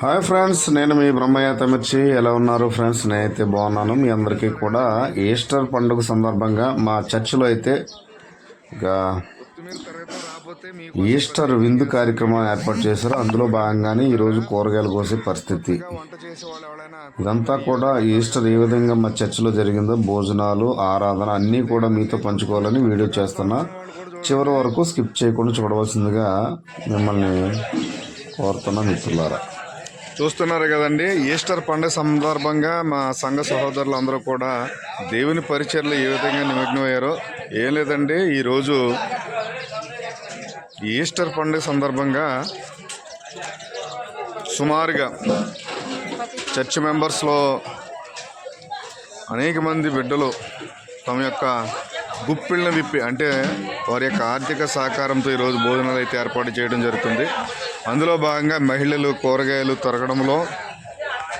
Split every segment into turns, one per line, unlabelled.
Hi friends నేను మీ బ్రహ్మయ్య తమిర్చి. ఎలా ఉన్నారు ఫ్రెండ్స్? నేనైతే బాగున్నాను. మీ అందరికీ కూడా ఈస్టర్ పండుగ సందర్భంగా మా చర్చిలో అయితే ఇక ఈస్టర్ విందు కార్యక్రమం ఏర్పాటు చేశారు. అందులో భాగంగానే ఈరోజు కూరగాయలు కోసే పరిస్థితి. ఇదంతా కూడా ఈస్టర్ ఏ విధంగా మా చర్చిలో జరిగిందో భోజనాలు ఆరాధన అన్నీ కూడా మీతో పంచుకోవాలని వీడియో చేస్తున్నా. చివరి వరకు స్కిప్ చేయకుండా చూడవలసిందిగా మిమ్మల్ని కోరుతున్న మిత్రులారా. చూస్తున్నారు కదండి ఈస్టర్ పండుగ సందర్భంగా మా సంఘ సహోదరులు అందరూ కూడా దేవుని పరిచయలు ఏ విధంగా నిమగ్నమయ్యారో. ఏం లేదండి ఈరోజు ఈస్టర్ పండుగ సందర్భంగా సుమారుగా చర్చ్ మెంబర్స్లో అనేక మంది బిడ్డలు తమ యొక్క గుప్పిళ్ళను విప్పి అంటే వారి యొక్క ఆర్థిక సహకారంతో ఈరోజు భోజనాలు అయితే ఏర్పాటు చేయడం జరుగుతుంది. అందులో భాగంగా మహిళలు కూరగాయలు తొరగడంలో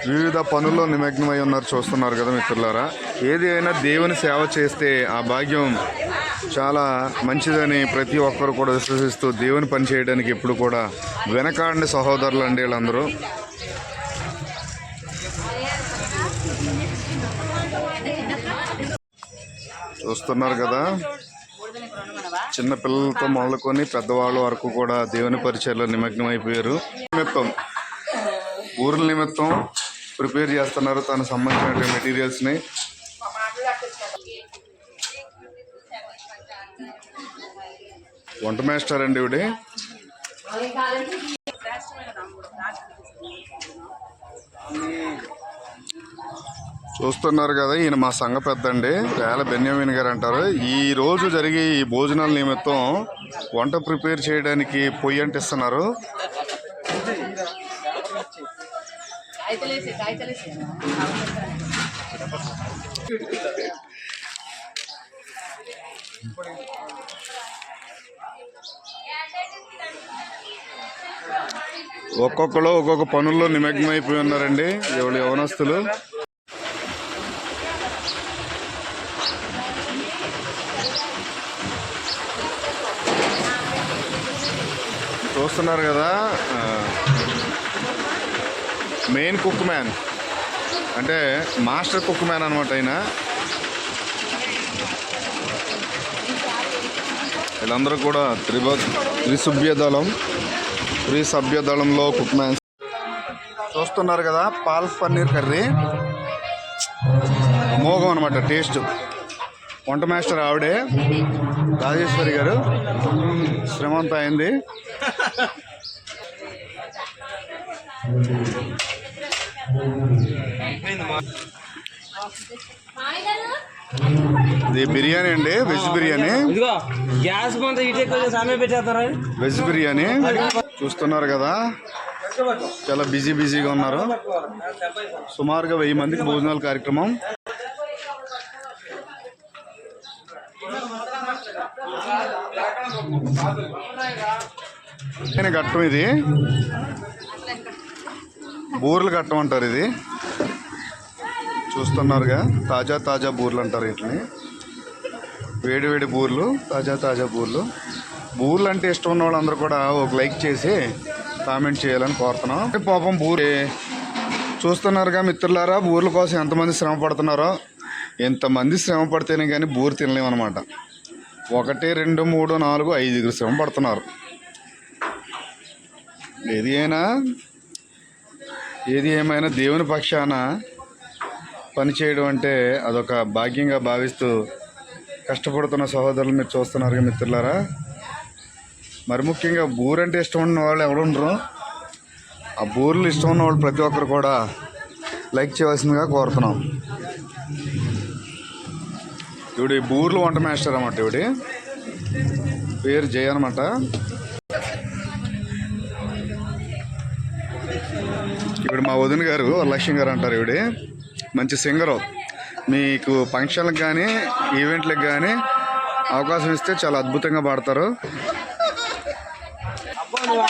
వివిధ పనుల్లో నిమగ్నమై ఉన్నారు చూస్తున్నారు కదా మిత్రులారా. ఏది అయినా దేవుని సేవ చేస్తే ఆ భాగ్యం చాలా మంచిదని ప్రతి ఒక్కరు కూడా విశ్వసిస్తూ దేవుని పని చేయడానికి ఎప్పుడు కూడా వెనకాడిన సహోదరులు అండి వీళ్ళందరూ. చూస్తున్నారు కదా. చిన్న పిల్లలతో మొదలుకొని పెద్దవాళ్ళ వరకు కూడా దేవుని పరిచయలో నిమగ్నం అయిపోయారు. నిమిత్తం ఊరుల నిమిత్తం ప్రిపేర్ చేస్తున్నారు తనకు సంబంధించిన మెటీరియల్స్ని వంట మాస్టర్ అండి ఇవిడి చూస్తున్నారు కదా ఈయన మా సంఘ పెద్ద అండి వేల బెన్యామిన్ గారు అంటారు ఈ రోజు జరిగే ఈ భోజనాల నిమిత్తం వంట ప్రిపేర్ చేయడానికి పొయ్యి అంటిస్తున్నారు. ఒక్కొక్కరు ఒక్కొక్క పనుల్లో నిమగ్నమైపోయి ఉన్నారండి. ఎవరు యవనస్తులు. చూస్తున్నారు కదా మెయిన్ కుక్ మ్యాన్ అంటే మాస్టర్ కుక్ మ్యాన్ అనమాట ఆయన. వీళ్ళందరూ కూడా త్రిభ త్రిసభ్య దళం త్రిసభ్య దళంలో కుక్ మ్యాన్ చూస్తున్నారు కదా పాల్ పన్నీర్ కర్రీ. మోగం అనమాట టేస్ట్ వంట మాస్టర్ ఆవిడే. రాజేశ్వరి గారు. శ్రమంత అయింది. ఇది బిర్యానీ అండి
veg biryani. Gas
veg biryani. చూస్తున్నారు కదా. చాలా బిజీ బిజీగా ఉన్నారు. సుమారుగా వెయ్యి మందికి భోజనాల కార్యక్రమం. నేను ఘట్టం ఇది. బూరెలు ఘట్టం అంటారు ఇది. చూస్తున్నారుగా తాజా తాజా బూర్లు అంటారు వీటిని. వేడి వేడి బూర్లు తాజా తాజా బూర్లు. బూర్లు అంటే ఇష్టం ఉన్న వాళ్ళందరూ కూడా ఒక లైక్ చేసి కామెంట్ చేయాలని కోరుతున్నాం. అంటే పాపం బూరి చూస్తున్నారుగా మిత్రులారా బూర్ల కోసం ఎంతమంది శ్రమ పడుతున్నారో. ఎంతమంది శ్రమ పడితేనే కానీ బూరు తినలేమన్నమాట. ఒకటి రెండు మూడు నాలుగు ఐదుగురు శ్రమ పడుతున్నారు. ఏది అయినా ఏది ఏమైనా దేవుని పక్షాన పని చేయడం అంటే అదొక భాగ్యంగా భావిస్తూ కష్టపడుతున్న సహోదరులు మీరు చూస్తున్నారు మిత్రులారా. మరి ముఖ్యంగా బూరంటే ఇష్టం ఉన్న వాళ్ళు ఎవరు ఉండరు. ఆ బూర్లు ఇష్టం ఉన్న వాళ్ళు ప్రతి ఒక్కరు కూడా లైక్ చేయవలసిందిగా కోరుతున్నాం. ఇవిడి బూర్లు వంట మాస్టర్ అన్నమాట ఇవిడి. పేరు జయ అనమాట ఇప్పుడు మా వదిన గారు లక్ష్మి గారు అంటారు ఇవిడి. మంచి సింగరు మీకు ఫంక్షన్లకు కానీ ఈవెంట్లకు కానీ అవకాశం ఇస్తే చాలా అద్భుతంగా పాడతారు.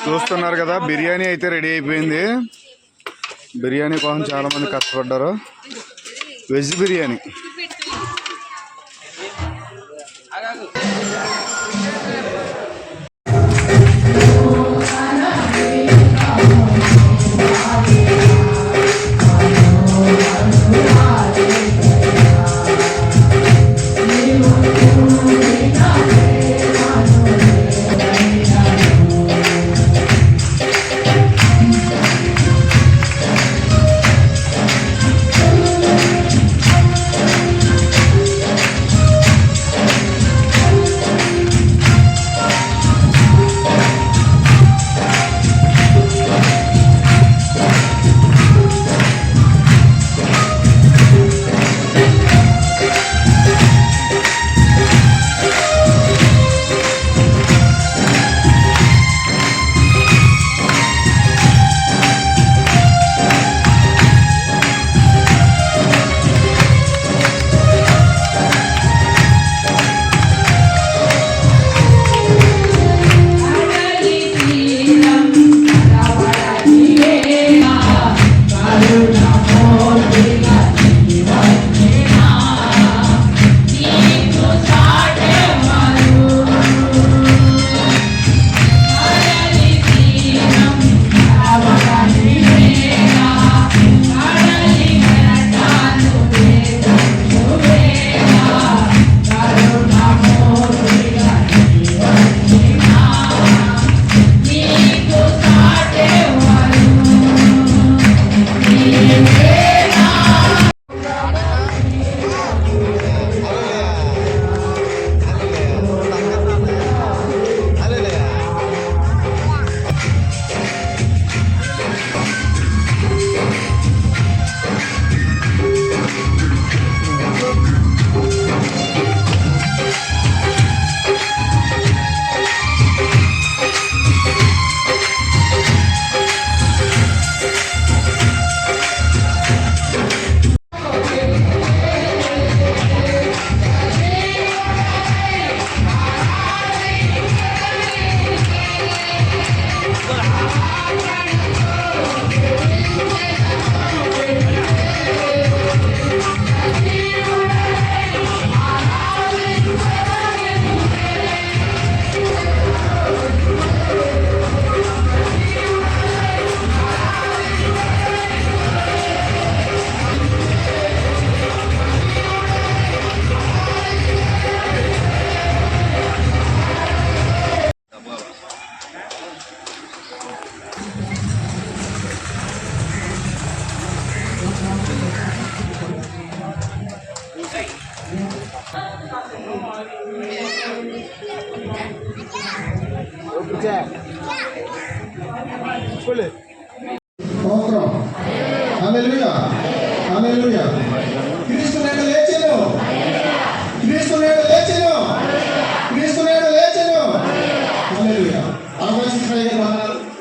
చూస్తున్నారు కదా బిర్యానీ అయితే రెడీ అయిపోయింది. బిర్యానీ కోసం చాలామంది కష్టపడ్డారు. వెజ్ బిర్యానీ.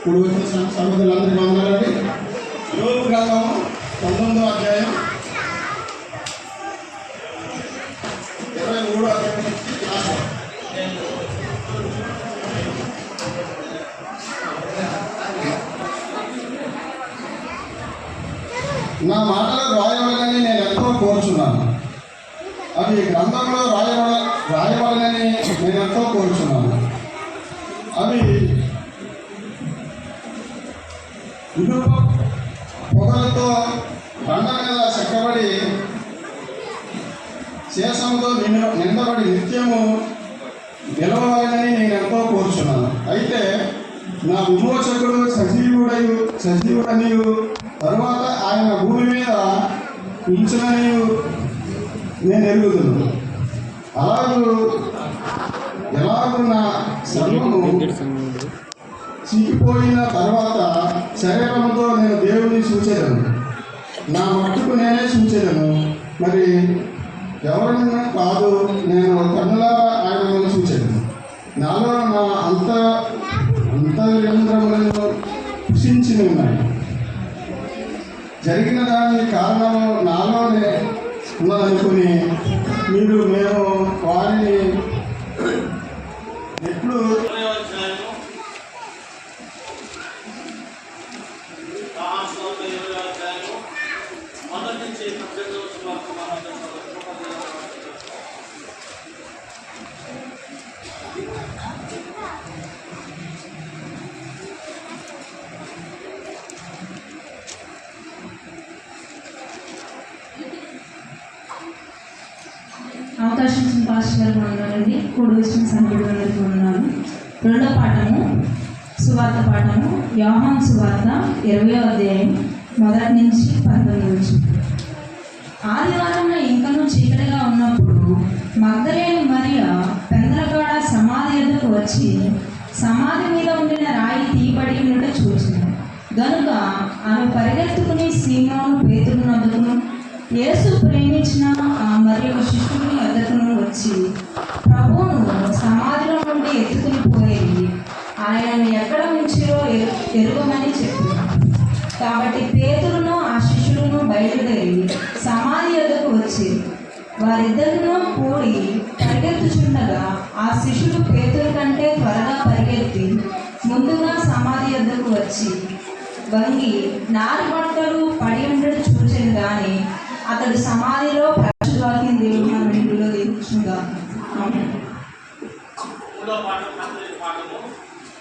వందనాలు ఇప్పుడు వచ్చిన సహోదరులందరికీ వందనాలండి యోగు గ్రంథం పంతొమ్మిదో అధ్యాయం శేషంతో నిన్న నిందబడి నిత్యము నిలవాలని నేను ఎంతో కోరుచున్నాను. అయితే నా విమోచకుడు సజీవుడయు సజీవుడనియు తరువాత ఆయన భూమి మీద ఉంచుననియు నేను ఎరుగుతున్నాను అలాగూ ఎలాగూ నా సర్వము చిక్కిపోయిన తర్వాత శరీరంతో నేను దేవుని సూచేదను నా మట్టుకు నేనే సూచేదను మరి ఎవరన్నా కాదు నేను కన్నులారా ఆయన సూచేదను నాలో నా అంత అంతర్యంత్రములను కృషించి ఉన్నాయి జరిగిన దాని కారణం నాలోనే ఉన్నదనుకుని మీరు మేము వారిని ఎట్లు
వందనాలండి కూడి ఉన్నాను రెండో పాఠము సువార్త పాఠము యోహాన్ సువార్త ఇరవై అధ్యాయం మొదటి నుంచి పంతొమ్మిది నుంచి. ఆదివారం ఇంకనూ చీకటిగా ఉన్నప్పుడు మగ్ధలేని మరియ పెందలగాడ సమాధి ఎద్దకు వచ్చి సమాధి మీద ఉండిన రాయి తీయబడి ఉండట చూసింది గనుక ఆమె పరిగెత్తుకుని సీమోను పేతురునందుకును యేసు ప్రేమించిన ఆ మరి ఒక శిష్యుని వద్దకును వచ్చి ప్రభు ఆయనను ఎక్కడ ఉంచిరో ఎరు- ఎరుగమని చెప్పారు కాబట్టి పేతులను ఆ శిష్యులను బయలుదేరి సమాధి వద్దకు వచ్చి వారిద్దరిలో కూడి పరిగెత్తుచుండగా ఆ శిష్యుడు పేతుల కంటే త్వరగా పరిగెత్తి ముందుగా సమాధి వద్దకు వచ్చి వంగి నారు బట్టలు పడి ఉండడం చూచింది కానీ అతడు సమాధిలో ప్రచువాక్యం దేవుడు మన ఇంటిలో దీక్షుగా
మూడో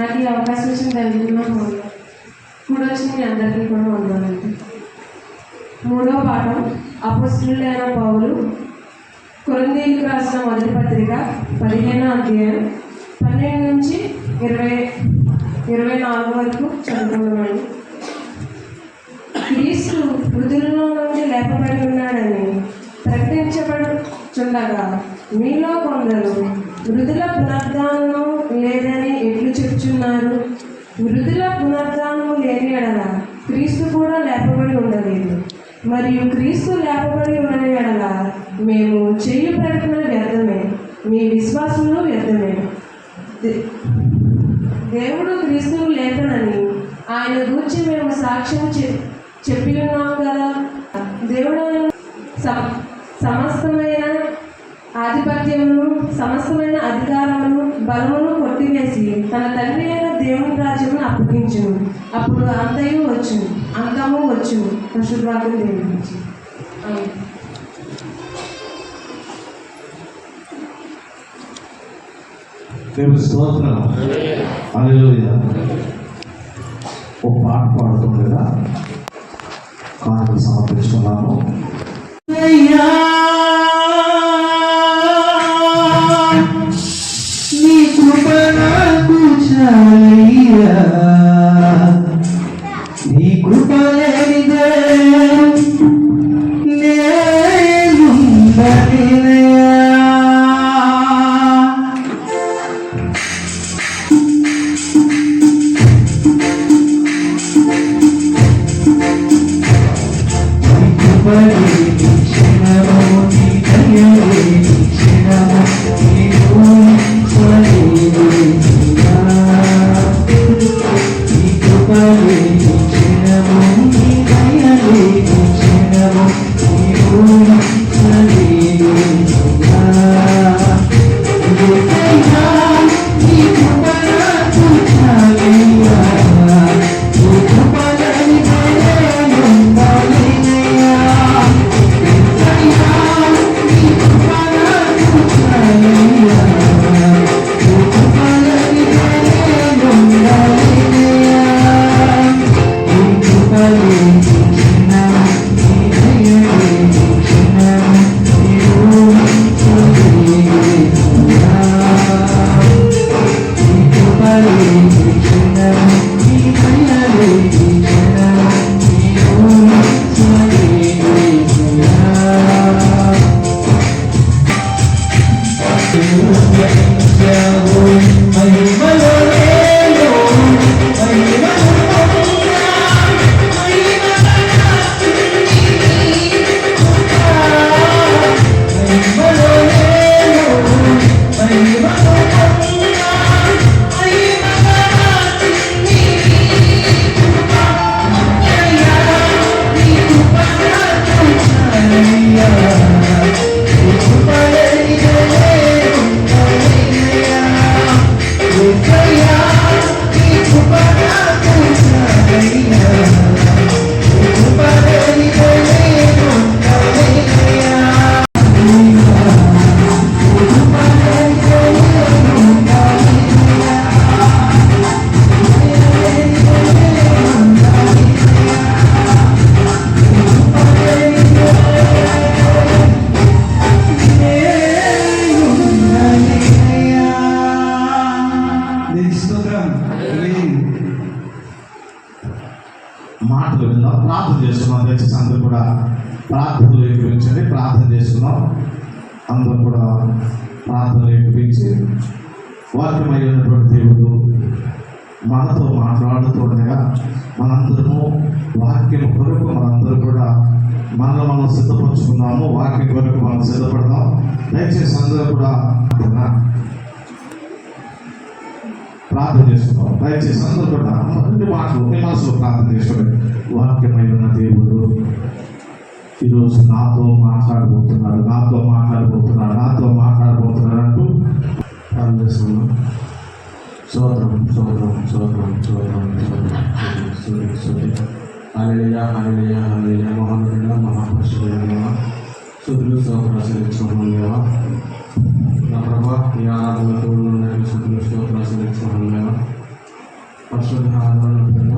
నాకు ఈ అవకాశం ఇచ్చిన దైవంలో కూడా వచ్చిన మీ అందరికీ కూడా వందాలండి మూడో పాఠం అపస్తులైన పౌలు కొరందీలకు రాసిన మొదటి పత్రిక పదిహేనో అధ్యాయం పన్నెండు నుంచి ఇరవై ఇరవై నాలుగు వరకు చదువుకున్నామండి క్రీస్తు మృదులలో నుండి లేపబడి ఉన్నాడని ప్రకటించబడుచుండగా మీలో కొందరు మృదుల పునర్ధానం లేదని ఎట్లు చెప్తున్నారు మృదుల పునర్ధానం లేని ఎడల క్రీస్తు కూడా లేపబడి ఉండలేదు. మరియు క్రీస్తు లేపబడి ఉన్న ఎడల మేము చెయ్యి ప్రకటన వ్యర్థమే మీ విశ్వాసంలో వ్యర్థమే. దేవుడు క్రీస్తువు లేపనని ఆయన గురించి మేము సాక్ష్యం చె- చెప్పి ఉన్నాము కదా. దేవుడు సమస్తమైన ఆధిపత్యమును సమస్తమైన అధికారమును బలమును కొట్టివేసి తన తండ్రి అయిన దేవుని రాజ్యమును అప్పగించు అప్పుడు అంతయు వచ్చు అంతము
వచ్చు పశుభాగ్యం దేవుడి ఓ పాట పాడుతుంది కదా కాంగ్రెస్ మనం సిద్ధపరచుకున్నాము వాక్యం కొరకు మనం సిద్ధపడదాం దయచేసి అందరూ కూడా ప్రార్థన చేసుకుంటాం దయచేసి అందరూ కూడా రెండు మాటలు మీ మనసులో ప్రార్థన చేసుకోండి. వాక్యమైన దేవుడు ఈరోజు నాతో మాట్లాడబోతున్నాడు నాతో మాట్లాడబోతున్నాడు నాతో మాట్లాడబోతున్నాడు అంటూ ప్రార్థన చేస్తున్నాం సోదరం సోదరం సోదరం సోదరం సోదరం సోదరి. హల్లెలూయ హల్లెలూయ హల్లెలూయ మహానుడ మహాపరిశుద్ధుడైన సుధులు సోదర నా ప్రభా ఈ ఆరాధన తోడు ఉన్నాయి సుధులు పరిశుద్ధ ఆరాధన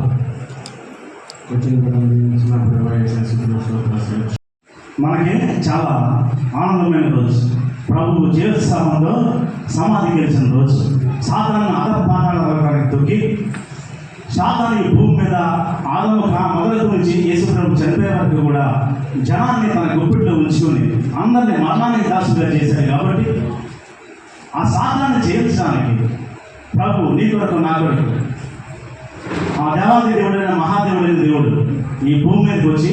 వచ్చిన దీవించిన ప్రభా యేసు
మనకి చాలా ఆనందమైన రోజు. ప్రభువు జీవస్థానంలో సమాధి గెలిచిన రోజు. సాధారణ అధపాతాలకు తొక్కి సాధారణ భూమి మీద ఆదమ మొదల గురించి యేసుప్రభు చనిపోయే వరకు కూడా జనాన్ని తన గుప్పిట్లో ఉంచుకొని అందరినీ మరణానికి దాసుగా చేశాడు కాబట్టి ఆ సాధారణ జయించడానికి ప్రభు నీ కొరకు నా కొరకు. ఆ దేవాది దేవుడైన మహాదేవుడైన దేవుడు ఈ భూమి మీదకి వచ్చి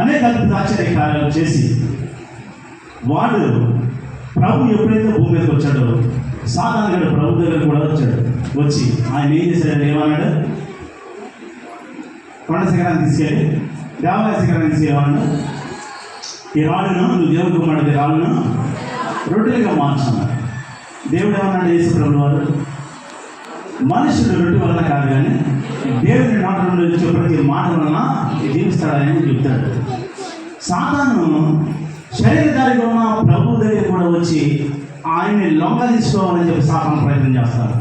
అనేక ఆశ్చర్య కార్యాలు చేసి వాడు ప్రభు ఎప్పుడైతే భూమి మీదకి వచ్చాడో సాధారణ ప్రభు దగ్గర కూడా వచ్చాడు. వచ్చి ఆయన ఏం చేశాడు ఏమన్నాడు? కొండ శిఖరాన్ని తీసుకెళ్ళి దేవాలయ శిఖరాన్ని తీసుకెళ్ళాడు ఈ రాళ్ళను నువ్వు దేవుడు కుమారుడు ఈ రాళ్ళను రొట్టెలుగా మార్చున్నాడు దేవుడు ఏమన్నాడు? యేసు ప్రభు వారు మనుషులు రొట్టె వలన కాదు కానీ దేవుని మాట వచ్చే ప్రతి మాట వలన జీవిస్తాడని చెప్తాడు. సాతాను శరీరధారిగా ఉన్న ప్రభు దగ్గర కూడా వచ్చి ఆయన్ని లొంగ తీసుకోవాలని చెప్పి సాతాను ప్రయత్నం చేస్తారు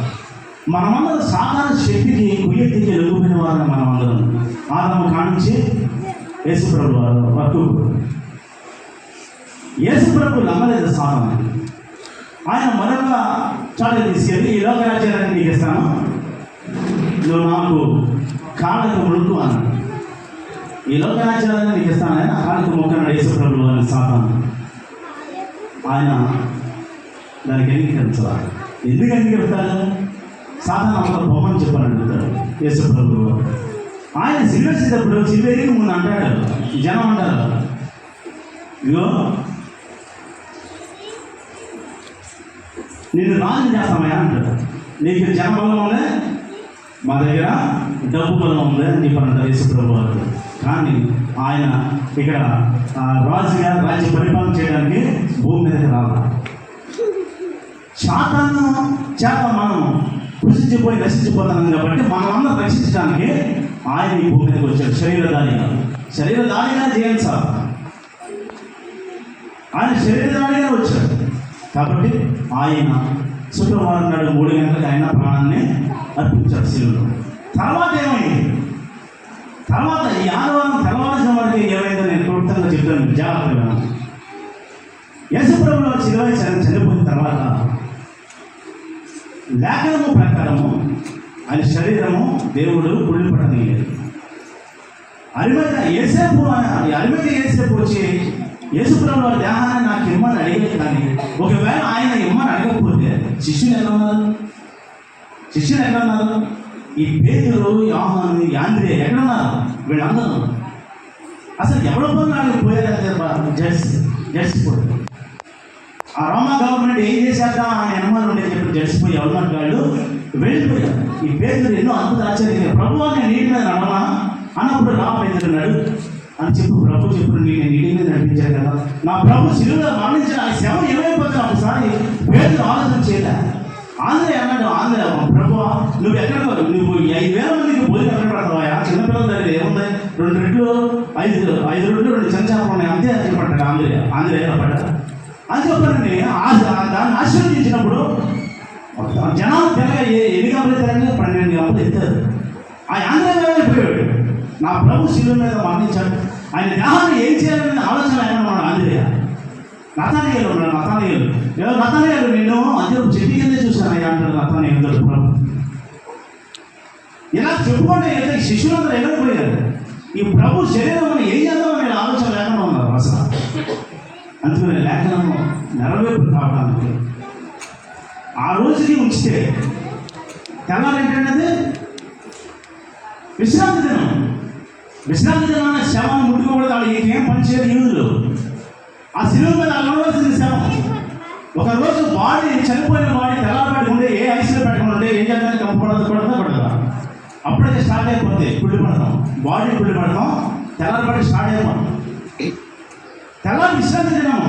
మనమందరం సాధారణ శక్తికి కుయ్యెత్తికి ఎలుగుపోయిన వారిని మనమందరం. ఆదమ కానించి యేసుప్రభు వరకు. యేసుప్రభు నమ్మలేదు సాధన ఆయన మరొక చాట తీసుకెళ్ళి ఈ లోక రాజ్యాన్ని నీకు ఇస్తాను. నువ్వు నాకు కాళ్ళకు ముడుకు అన్నాడు ఈ లోక రాజ్యాన్ని నీకు ఇస్తాను ఆయన. కాళ్ళకు మొక్కన్నాడు యేసుప్రభు అని సాధన ఆయన దానికి అంగీకరించాలి ఎందుకు అంగీకరిస్తాడు సాధారణ అంత బొమ్మని చెప్పని అడుగుతాడు యేసుప్రభు ఆయన సిల్వేసేటప్పుడు సిల్వేరికి ముందు అంటాడు. జనం అంటారు. ఇగో నిన్ను రాజు చేస్తామయ్యా అంటాడు నీకు జనబలం ఉందే? మా దగ్గర డబ్బు బలం ఉంది? అని చెప్పారంటారు యేసుప్రభు వారు కానీ ఆయన ఇక్కడ రాజుగా రాజ్య పరిపాలన చేయడానికి భూమి మీదకి రావాలి. శాతాన్ని చేత మనం కృషించిపోయి నశించిపోతున్నాం కాబట్టి మనమందరం రక్షించడానికి ఆయన ఈ భూమి మీదకి వచ్చాడు శరీరధారిగా శరీరధారిగా చేయాలి సార్. ఆయన శరీరధారిగా వచ్చాడు. కాబట్టి ఆయన శుక్రవారం నాడు మూడు గంటలకు ఆయన ప్రాణాన్ని అర్పించాడు శిలువలో. తర్వాత ఏమైంది? తర్వాత ఈ ఆదివారం తర్వాత వారికి ఏమైందో నేను క్లుప్తంగా చెప్తాను. జాగ్రత్తగా యశప్రభులో చిరువై చనిపోయిన తర్వాత లేఖనము ప్రకారము ఆయన శరీరము దేవుడు కుళ్ళి పట్టనీయలేదు అరిమత ఏసేపు అరిమత ఏసేపు వచ్చి యేసుప్రభు దేహాన్ని నాకు ఇమ్మని అడిగేది కానీ ఒకవేళ ఆయన ఇమ్మని అడగకపోతే శిష్యులు ఎలా ఉన్నారు? శిష్యులు ఎక్కడ ఉన్నారు? ఈ పేదలు యోహాను యాంద్రే ఎక్కడ ఉన్నారు? వీళ్ళందరూ. అసలు ఎవరి పనులు పోయారు జడ్స్ జడ్స్ పోయారు. ఆ రోమా గవర్నమెంట్ ఏం చేశాక ఆయన అనుమానం ఉండే చెప్పి తెలిసిపోయి ఎవరినట్టు వాళ్ళు వెళ్ళిపోయారు ఈ పేదలు ఎన్నో అద్భుత ఆశ్చర్యం ప్రభు నేను నీటి మీద నడవనా అన్నప్పుడు రా పేదలున్నాడు. అని చెప్పి ప్రభు చెప్పిన నేను నీటి మీద నడిపించాను కదా. నా ప్రభు శిలువలో మరణించిన ఆ శవం ఏమైపోతుంది ఒకసారి పేదలు ఆలోచన చేయలే. ఆంధ్ర అన్నాడు ఆంధ్ర ప్రభు నువ్వు ఎక్కడ నువ్వు ఐదు వేల మందికి భోజనం ఎక్కడ పెడతావా? చిన్నపిల్లల దగ్గర ఏముంది? రెండు రెట్లు ఐదు ఐదు రెట్లు రెండు చెంచాలు ఉన్నాయి. అంతే అని చెప్పంటాడు ఆంధ్ర. ఆంధ్ర పడ్డా అని దాన్ని ఆశీర్వదించినప్పుడు జనాలు తెరగా ఎన్ని గంటలు తెరగా పన్నెండు గంటలు ఎత్తారు. ఆ ఆంధ్రవేళ పోయాడు నా ప్రభు శిలువ మీద మరణించాడు. ఆయన దేహాన్ని ఏం చేయాలనే ఆలోచన ఆయన మన ఆంధ్రయ్య నతానీయులు ఉన్నాడు నతానీయులు. ఏదో నతానీయులు నిన్ను అందరూ చెట్టు కింద చూశాను అయ్యా అంటాడు నతానీయులు ప్రభు. ఇలా చెప్పుకుంటే ఏదో శిష్యులందరూ ఎగరిపోయారు ఈ ప్రభు శరీరం ఏం చేద్దామని ఆలోచన లేకుండా ఉన్నారు అసలు. అందుకనే లేఖనము నెరవేర్పు కావడానికి. ఆ రోజుకి ఉంచితే తెల్లారి ఏంటంటే విశ్రాంతి దినం విశ్రాంతి దినాన్ని శవం ముట్టుకోకూడదు వాళ్ళు ఏం పని చేయదు యూదులు ఆ శిలువ మీద అలవలసిన శవం. ఒక రోజు బాడీ చనిపోయిన బాడీ తెల్లారబడి ఉండే ఏ ఐసీలో పెట్టకుండా ఉంటే ఏం చేద్దానికి కంపడదు పడదా పడదా అప్పుడైతే స్టార్ట్ అయిపోతుంది పిల్లి పడతాం. బాడీ పిల్లి పడతాం. తెల్లారబడి స్టార్ట్ అయిపోతాం తల విశ్రాంతి దినము